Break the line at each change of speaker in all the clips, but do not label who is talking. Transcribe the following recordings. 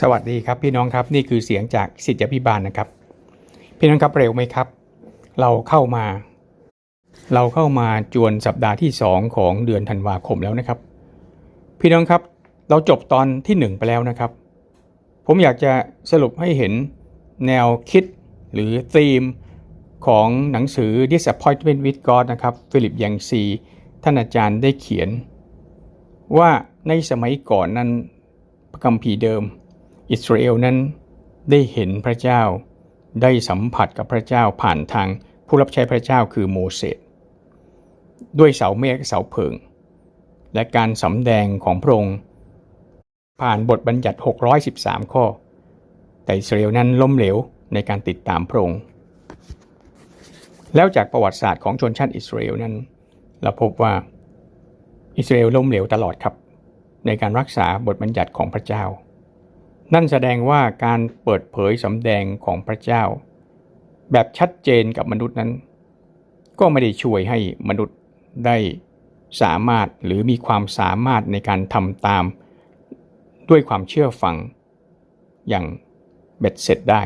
สวัสดีครับพี่น้องครับนี่คือเสียงจากสิทธิพิบาลนะครับ พี่น้องครับเร็วไหมครับ เราเข้ามา เราเข้ามาจวนสัปดาห์ที่ 2 ของเดือนธันวาคมแล้วนะครับ พี่น้องครับเราจบตอนที่ 1 ไปแล้วนะครับ ผมอยากจะสรุปให้เห็นแนวคิดหรือธีมของหนังสือ Disappointment with God นะครับฟิลิปยังซีท่านอาจารย์ได้เขียน ว่าในสมัยก่อนนั้นพระคัมภีร์เดิม อิสราเอลนั้นได้เห็นพระเจ้า ได้สัมผัสกับพระเจ้าผ่านทางผู้รับใช้พระเจ้าคือโมเสสด้วยเสาเมฆเสาเพิง และการสำแดงของพระองค์ผ่านบทบัญญัติ 613 ข้อ แต่อิสราเอลนั้นล้มเหลวในการติดตามพระองค์ แล้วจากประวัติศาสตร์ของชนชาติอิสราเอลนั้น เราพบว่าอิสราเอลล้มเหลวตลอดครับ ในการรักษาบทบัญญัติของพระเจ้า นั่นแสดงว่าการเปิดเผยสำแดงของพระเจ้า แบบชัดเจนกับมนุษย์นั้น ก็ไม่ได้ช่วยให้มนุษย์ได้สามารถหรือมีความสามารถในการทำตาม ด้วยความเชื่อฟัง อย่างเบ็ดเสร็จได้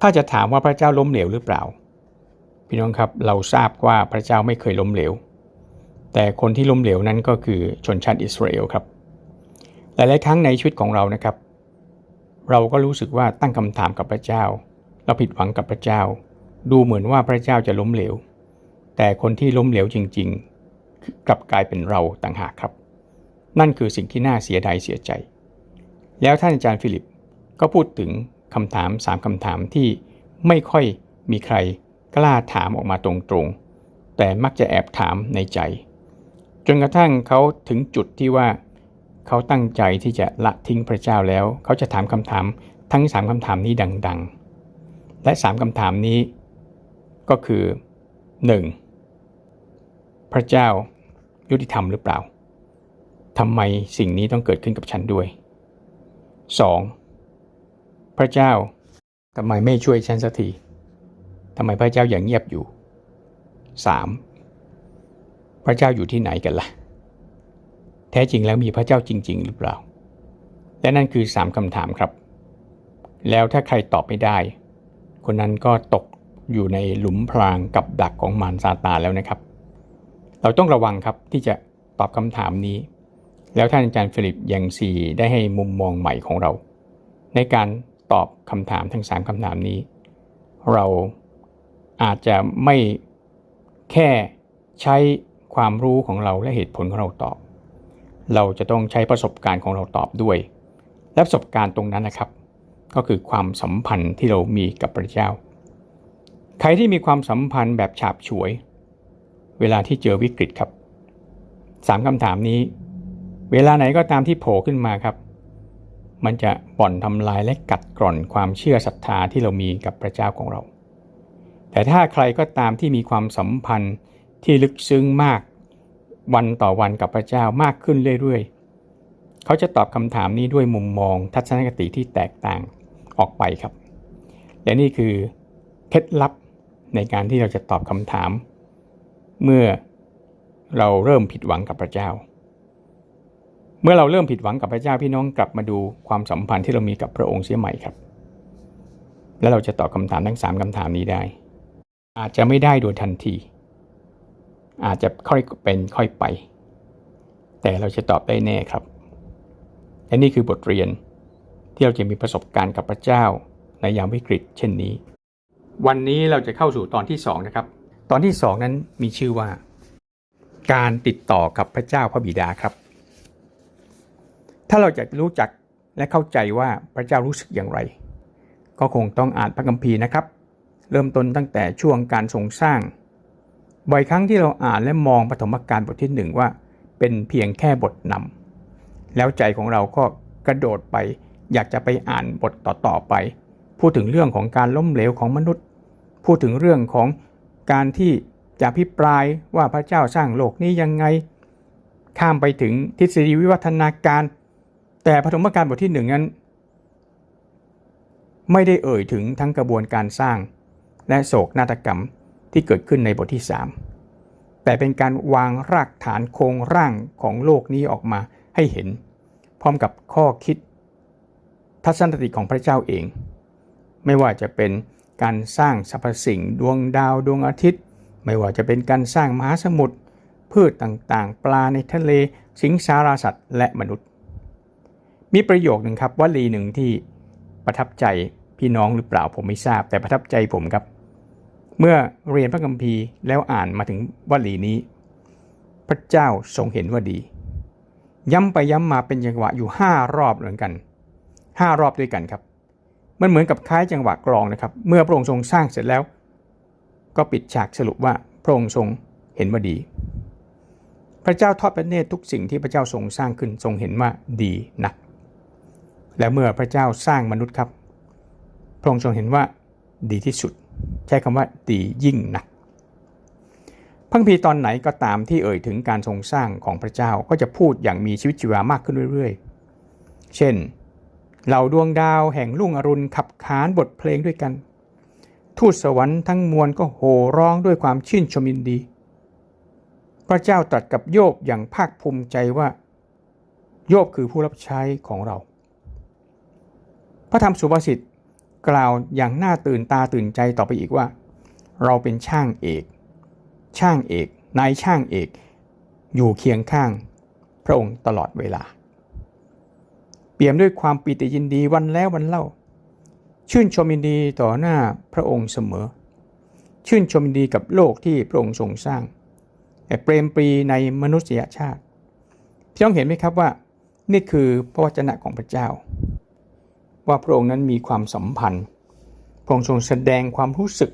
ถ้าจะถามว่าพระเจ้าล้มเหลวหรือเปล่า พี่น้องครับเราทราบว่าพระเจ้าไม่เคยล้มเหลว แต่คนที่ล้มเหลวนั้นก็คือชนชาติอิสราเอลครับ หลายๆครั้งในชีวิตของเรานะครับ เราก็รู้สึกว่าตั้งคำถามกับพระเจ้า เราผิดหวังกับพระเจ้า ดูเหมือนว่าพระเจ้าจะล้มเหลว แต่คนที่ล้มเหลวจริง ๆ กลับกลายเป็นเราต่างหากครับ นั่นคือสิ่งที่น่าเสียดายเสียใจ แล้วท่านอาจารย์ฟิลิปก็พูดถึงคำถามสามคำถามที่ไม่ค่อยมีใครกล้าถามออกมาตรงๆ แต่มักจะแอบถามในใจ จนกระทั่งเขาถึงจุดที่ว่า เขาตั้งใจที่จะละทิ้งพระเจ้าแล้ว เขาจะถามคำถามทั้งสามคำถามนี้ดัง ๆ และสามคำถามนี้ ก็คือ 1. พระเจ้ายุติธรรมหรือเปล่าทำไมสิ่งนี้ต้องเกิดขึ้นกับฉันด้วย 2. พระเจ้าทำไมไม่ช่วยฉันสักทีทำไมพระเจ้าอย่างเงียบอยู่ 3. พระเจ้าอยู่ที่ไหนกันละ่ะ ท้จริงแล้วมีพระเจ้าจริง ๆ หรือเปล่า และนั่นคือ 3คำถามครับ แล้วถ้าใครตอบไม่ได้ คนนั้นก็ตกอยู่ในหลุมพรางกับดักของมารซาตานแล้วนะครับ เราต้องระวังครับที่จะตอบคำถามนี้ แล้วท่านอาจารย์ฟิลิปยังซีได้ให้มุมมองใหม่ของเรา ในการตอบคำถามทั้ง 3คำถามนี้ เราอาจจะไม่แค่ใช้ความรู้ของเราและเหตุผลของเราตอบ เราจะต้องใช้ประสบการณ์ของเราตอบด้วย และประสบการณ์ตรงนั้นนะครับ ก็คือความสัมพันธ์ที่เรามีกับพระเจ้า ใครที่มีความสัมพันธ์แบบฉาบฉวย เวลาที่เจอวิกฤตครับสามคำถามนี้ เวลาไหนก็ตามที่โผล่ขึ้นมาครับ มันจะบ่อนทำลายและกัดกร่อนความเชื่อศรัทธาที่เรามีกับพระเจ้าของเรา แต่ถ้าใครก็ตามที่มีความสัมพันธ์ที่ลึกซึ้งมาก วันต่อวันกับพระเจ้ามากขึ้นเรื่อยๆ เขาจะตอบคำถามนี้ด้วยมุมมองทัศนคติที่แตกต่างออกไปครับ และนี่คือเคล็ดลับในการที่เราจะตอบคำถาม เมื่อเราเริ่มผิดหวังกับพระเจ้า เมื่อเราเริ่มผิดหวังกับพระเจ้าพี่น้องกลับมาดูความสัมพันธ์ที่เรามีกับพระองค์เสียใหม่ครับ และเราจะตอบคำถามทั้งสามคำถามนี้ได้ อาจจะไม่ได้โดยทันที อาจจะค่อยเป็นค่อยไป แต่เราจะตอบได้แน่ครับ และนี่คือบทเรียนที่เราจะมีประสบการณ์กับพระเจ้าในยามวิกฤต เช่นนี้ วันนี้เราจะเข้าสู่ตอนที่สองนะครับ ตอนที่สองนั้นมีชื่อว่า การติดต่อกับพระเจ้าพระบิดาครับ ถ้าเราจะรู้จักและเข้าใจว่าพระเจ้ารู้สึกอย่างไร ก็คงต้องอ่านพระคัมภีร์นะครับ เริ่มต้นตั้งแต่ช่วงการทรงสร้าง บ่อยครั้งที่เราอ่านและมองปฐมกาลบทที่หนึ่งว่า เป็นเพียงแค่บทนำแล้วใจของเราก็กระโดดไปอยากจะไปอ่านบทต่อๆไป พูดถึงเรื่องของการล้มเหลวของมนุษย์ พูดถึงเรื่องของการที่จะพิปรายว่าพระเจ้าสร้างโลกนี้ยังไง ข้ามไปถึงทฤษฎีวิวัฒนาการ แต่ปฐมกาลบทที่หนึ่งนั้น ไม่ได้เอ่ยถึงทั้งกระบวนการสร้างและโศกนาฏกรรม ที่เกิดขึ้นในบทที่ 3 แต่เป็นการวางรากฐานโครงร่างของโลกนี้ออกมาให้เห็น พร้อมกับข้อคิด ทัศนคติของพระเจ้าเอง ไม่ว่าจะเป็นการสร้างสรรพสิ่งดวงดาวดวงอาทิตย์ ไม่ว่าจะเป็นการสร้างมหาสมุทรพืชต่างๆ ปลาในทะเลสิงสาราสัตว์ และมนุษย์ มีประโยคหนึ่งครับวลีหนึ่งที่ประทับใจพี่น้องหรือเปล่าผมไม่ทราบแต่ประทับใจผมครับ เมื่อเรียนพระคัมภีร์แล้วอ่านมาถึงวลีนี้ พระเจ้าทรงเห็นว่าดี ย้ำไปย้ำมาเป็นจังหวะอยู่ห้ารอบเหมือนกันห้ารอบด้วยกันครับ มันเหมือนกับคล้ายจังหวะกลองนะครับ เมื่อพระองค์ทรงสร้างเสร็จแล้ว ก็ปิดฉากสรุปว่าพระองค์ทรงเห็นว่าดี พระเจ้าทอดพระเนตรทุกสิ่งที่พระเจ้าทรงสร้างขึ้นทรงเห็นว่าดีนัก และเมื่อพระเจ้าสร้างมนุษย์ครับ พระองค์ทรงเห็นว่าดีที่สุด ใช้คำว่าดียิ่งนักพระคัมภีตอนไหนก็ตามที่เอ่ยถึงการทรงสร้างของพระเจ้าก็จะพูดอย่างมีชีวิตชีวามากขึ้นเรื่อยๆ เช่น เหล่าดวงดาวแห่งรุ่งอรุณขับขานบทเพลงด้วยกัน ทูตสวรรค์ทั้งมวลก็โห่ร้องด้วยความชื่นชมินดี พระเจ้าตรัสกับโยบอย่างภาคภูมิใจว่า โยบคือผู้รับใช้ของเรา พระธรรมสุภาษิต กล่าวอย่างน่าตื่นตาตื่นใจต่อไปอีกว่า เราเป็นช่างเอก ช่างเอกนายช่างเอก อยู่เคียงข้าง พระองค์ตลอดเวลา เปี่ยมด้วยความปิติยินดีวันแล้ววันเล่า ชื่นชมยินดีต่อหน้าพระองค์เสมอ ชื่นชมยินดีกับโลกที่พระองค์ทรงสร้างแต่เปรมปรีในมนุษยชาติพี่ต้องเห็นไหมครับว่า นี่คือพระวจนะของพระเจ้า ว่าพระองค์นั้นมีความสัมพันธ์ พระองค์ทรงแสดงความรู้สึก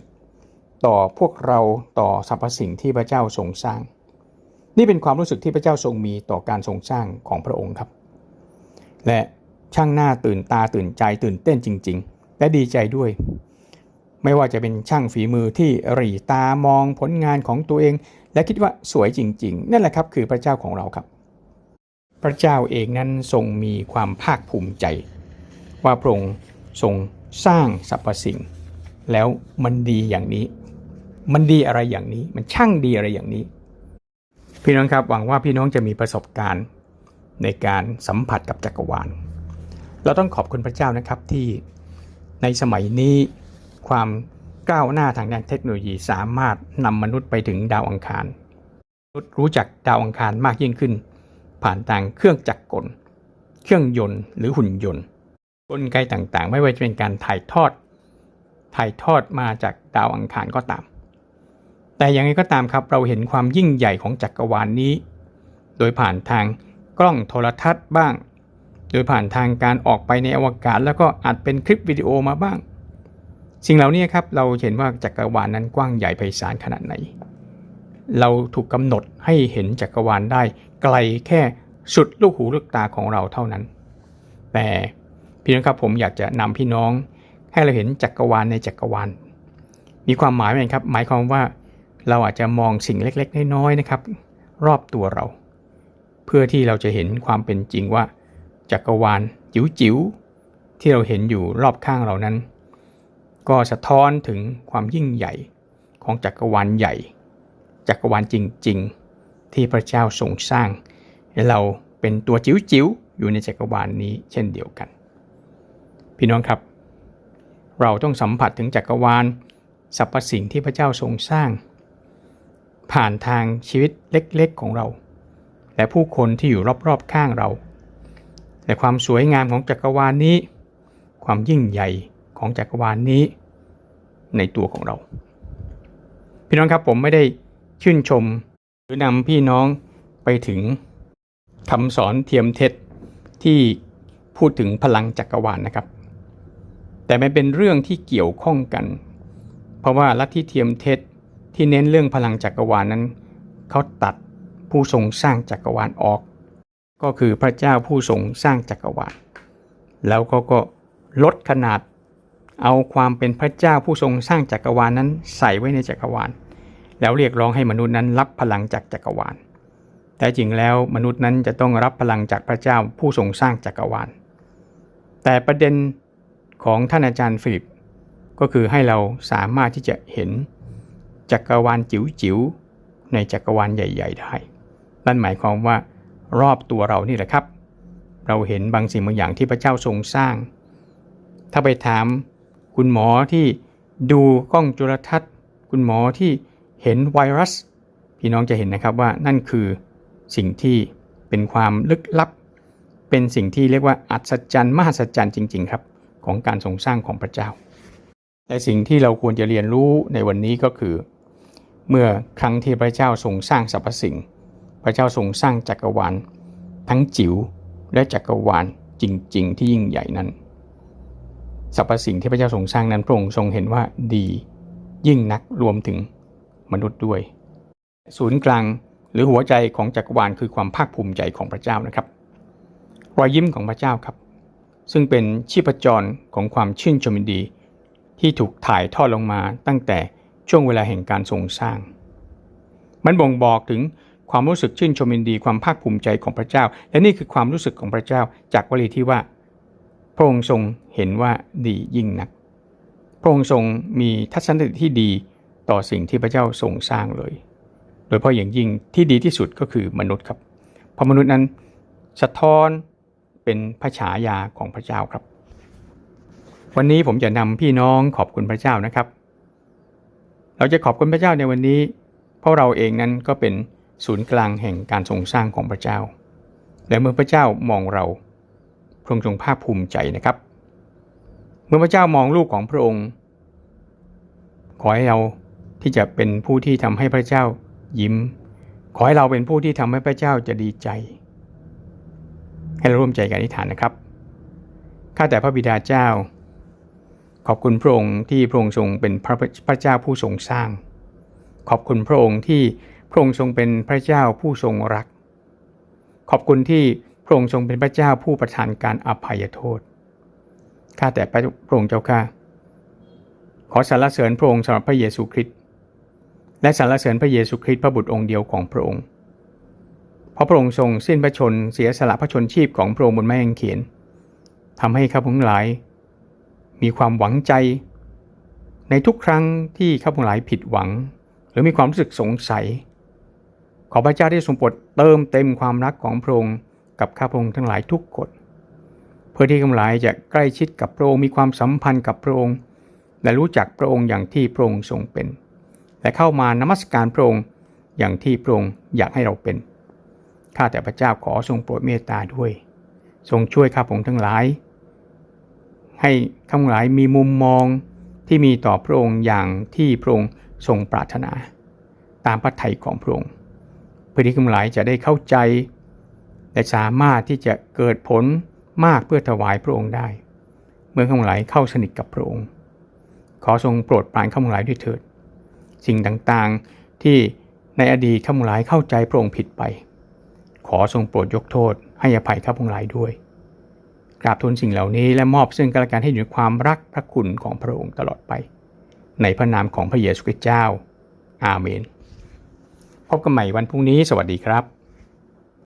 ต่อพวกเราต่อสรรพสิ่งที่พระเจ้าทรงสร้าง นี่เป็นความรู้สึกที่พระเจ้าทรงมีต่อการทรงสร้างของพระองค์ครับ และช่างหน้าตื่นตาตื่นใจตื่นเต้นจริง ๆ และดีใจด้วย ไม่ว่าจะเป็นช่างฝีมือที่หรีตามองผลงานของตัวเอง และคิดว่าสวยจริง ๆ นั่นแหละครับคือพระเจ้าของเราครับ พระเจ้าเองนั้นทรงมีความภาคภูมิใจ ว่าพระองค์ทรงสร้างสรรพสิ่ง แล้วมันดีอย่างนี้ มันดีอะไรอย่างนี้ มันช่างดีอะไรอย่างนี้ พี่น้องครับหวังว่าพี่น้องจะมีประสบการณ์ในการสัมผัสกับจักรวาล เราต้องขอบคุณพระเจ้านะครับที่ในสมัยนี้ความก้าวหน้าทางด้านเทคโนโลยีสามารถนำมนุษย์ไปถึงดาวอังคาร มนุษย์รู้จักดาวอังคารมากยิ่งขึ้น ผ่านทางเครื่องจักรกล เครื่องยนต์หรือหุ่นยนต์ กลไกต่างๆ ไม่ว่าจะเป็นการถ่ายทอด ถ่ายทอดมาจากดาวอังคารก็ตาม แต่อย่างไรก็ตามครับเราเห็นความยิ่งใหญ่ของจักรวาลนนี้ โดยผ่านทางกล้องโทรทัศน์บ้าง โดยผ่านทางการออกไปในอวกาศ แล้วก็อัดเป็นคลิปวิดีโอมาบ้าง สิ่งเหล่านี้ครับเราเห็นว่าจักรวาลนนั้นกว้างใหญ่ไพศาลขนาดไหน เราถูกกำหนดให้เห็นจักรวาลได้ไกลแค่สุดลูกหูลูกตาของเราเท่านั้น แต่ พี่น้องครับผมอยากจะนำพี่น้อง ให้เราเห็นจักรวาลในจักรวาล มีความหมายไหมครับ หมายความว่าเราอาจจะมองสิ่งเล็กๆน้อยๆนะครับ รอบตัวเรา เพื่อที่เราจะเห็นความเป็นจริงว่าจักรวาลจิ๋วๆที่เราเห็นอยู่รอบข้างเรานั้น ก็สะท้อนถึงความยิ่งใหญ่ของจักรวาลใหญ่ จักรวาลจริง ๆ ที่พระเจ้าทรงสร้างให้เราเป็นตัวจิ๋วๆอยู่ในจักรวาลนี้เช่นเดียวกัน พี่น้องครับ เราต้องสัมผัสถึงจักรวาลสรรพสิ่งที่พระเจ้าทรงสร้าง ผ่านทางชีวิตเล็กๆของเรา และผู้คนที่อยู่รอบๆข้างเราและความสวยงามของจักรวาลนี้ ความยิ่งใหญ่ของจักรวาลนี้ ในตัวของเรา พี่น้องครับผมไม่ได้ชื่นชม หรือนำพี่น้องไปถึงคำสอนเทียมเท็จที่พูดถึงพลังจักรวาลนะครับ แต่มันเป็นเรื่องที่เกี่ยวข้องกัน เพราะว่าลัทธิเทียมเท็จที่เน้นเรื่องพลังจักรวาลนั้น เขาตัดผู้ทรงสร้างจักรวาลออก ก็คือพระเจ้าผู้ทรงสร้างจักรวาล แล้วเขาก็ลดขนาดเอาความเป็นพระเจ้าผู้ทรงสร้างจักรวาลนั้นใส่ไว้ในจักรวาล แล้วเรียกร้องให้มนุษย์นั้นรับพลังจากจักรวาล แต่จริงแล้วมนุษย์นั้นจะต้องรับพลังจากพระเจ้าผู้ทรงสร้างจักรวาล แต่ประเด็น ของท่านอาจารย์ฟิลิป ก็คือให้เราสามารถที่จะเห็นจักรวาลจิ๋วๆในจักรวาลใหญ่ ๆ ได้ นั่นหมายความว่ารอบตัวเรานี่แหละครับ เราเห็นบางสิ่งบางอย่างที่พระเจ้าทรงสร้าง ถ้าไปถามคุณหมอที่ดูกล้องจุลทรรศน์ คุณหมอที่เห็นไวรัส พี่น้องจะเห็นนะครับว่านั่นคือสิ่งที่เป็นความลึกลับ เป็นสิ่งที่เรียกว่าอัศจรรย์มหัศจรรย์จริง ๆ ครับ ของการทรงสร้างของพระเจ้า แต่สิ่งที่เราควรจะเรียนรู้ในวันนี้ก็คือ เมื่อครั้งที่พระเจ้าทรงสร้างสรรพสิ่ง พระเจ้าทรงสร้างจักรวาล ทั้งจิ๋วและจักรวาลจริง ๆ ที่ยิ่งใหญ่นั้นสรรพสิ่งที่พระเจ้าทรงสร้างนั้นพระองค์ทรงเห็นว่าดียิ่งนักรวมถึงมนุษย์ด้วย ศูนย์กลางหรือหัวใจของจักรวาลคือความภาคภูมิใจของพระเจ้านะครับ รอยยิ้มของพระเจ้าครับ ซึ่งเป็นชีพจรของความชื่นชมยินดี ที่ถูกถ่ายทอดลงมาตั้งแต่ช่วงเวลาแห่งการทรงสร้าง มันบ่งบอกถึงความรู้สึกชื่นชมยินดีความภาคภูมิใจของพระเจ้า และนี่คือความรู้สึกของพระเจ้าจากวลีที่ว่า พระองค์ทรงเห็นว่าดียิ่งนัก พระองค์ทรงมีทัศนคติที่ดีต่อสิ่งที่พระเจ้าทรงสร้างเลย โดยเฉพาะอย่างยิ่งที่ดีที่สุดก็คือมนุษย์ครับ เพราะมนุษย์นั้นสะท้อน เป็นพระฉายาของพระเจ้าครับ วันนี้ผมจะนำพี่น้องขอบคุณพระเจ้านะครับ เราจะขอบคุณพระเจ้าในวันนี้ เพราะเราเองนั้นก็เป็นศูนย์กลางแห่งการทรงสร้างของพระเจ้า และเมื่อพระเจ้ามองเราพระองค์ทรงภาคภูมิใจนะครับ เมื่อพระเจ้ามองลูกของพระองค์ ขอให้เราที่จะเป็นผู้ที่ทำให้พระเจ้ายิ้ม ขอให้เราเป็นผู้ที่ทำให้พระเจ้าจะดีใจ ให้เราร่วมใจกันอธิษฐานนะครับข้าแต่พระบิดาเจ้า ขอบคุณพระองค์ที่พระองค์ทรงเป็นพระพระเจ้าผู้ทรงสร้าง ขอบคุณพระองค์ที่พระองค์ทรงเป็นพระเจ้าผู้ทรงรัก ขอบคุณที่พระองค์ทรงเป็นพระเจ้าผู้ประทานการอภัยโทษข้าแต่พระองค์เจ้าข้าขอสรรเสริญพระองค์สำหรับพระเยซูคริสต์และสรรเสริญพระเยซูคริสต์พระบุตรองค์เดียวของพระองค์ เพราะพระองค์ทรงสิ้นพระชนเสียสละพระชนชีพของพระองค์บนไม้กางเขนทำให้ข้าพงหลาย มีความหวังใจ ในทุกครั้งที่ข้าพงหลายผิดหวัง หรือมีความรู้สึกสงสัย ขอพระเจ้าได้ทรงโปรดเติมเต็มความรักของพระองค์กับข้าพงทั้งหลายทุกคนเพื่อที่ข้าพงหลายจะใกล้ชิดกับพระองค์มีความสัมพันธ์กับพระองค์ และรู้จักพระองค์อย่างที่พระองค์ทรงเป็น และเข้ามานมัสการพระองค์อย่างที่พระองค์อยากให้เราเป็น ข้าแต่พระเจ้าขอทรงโปรดเมตตาด้วย ทรงช่วยข้าพงทั้งหลาย ให้ข้าพงหลายมีมุมมองที่มีต่อพระองค์อย่างที่พระองค์ทรงปรารถนา ตามพระทัยของพระองค์เพื่อที่ข้าพงหลายจะได้เข้าใจ และสามารถที่จะเกิดผลมากเพื่อถวายพระองค์ได้ เมื่อข้าพงหลายเข้าสนิทกับพระองค์ ขอทรงโปรดปรานข้าพงหลายด้วยเถิด สิ่งต่างๆที่ในอดีตข้าพงหลายเข้าใจพระองค์ผิดไป ทรงโปรดยกโทษ ให้อภัยข้าพงหลายด้วย กราบทูลสิ่งเหล่านี้และมอบซึ่งกันและกันให้อยู่ในความรักพระคุณของพระองค์ตลอดไป ในพระนามของพระเยซูคริสต์เจ้า อาเมน พบกันใหม่วันพรุ่งนี้ สวัสดีครับ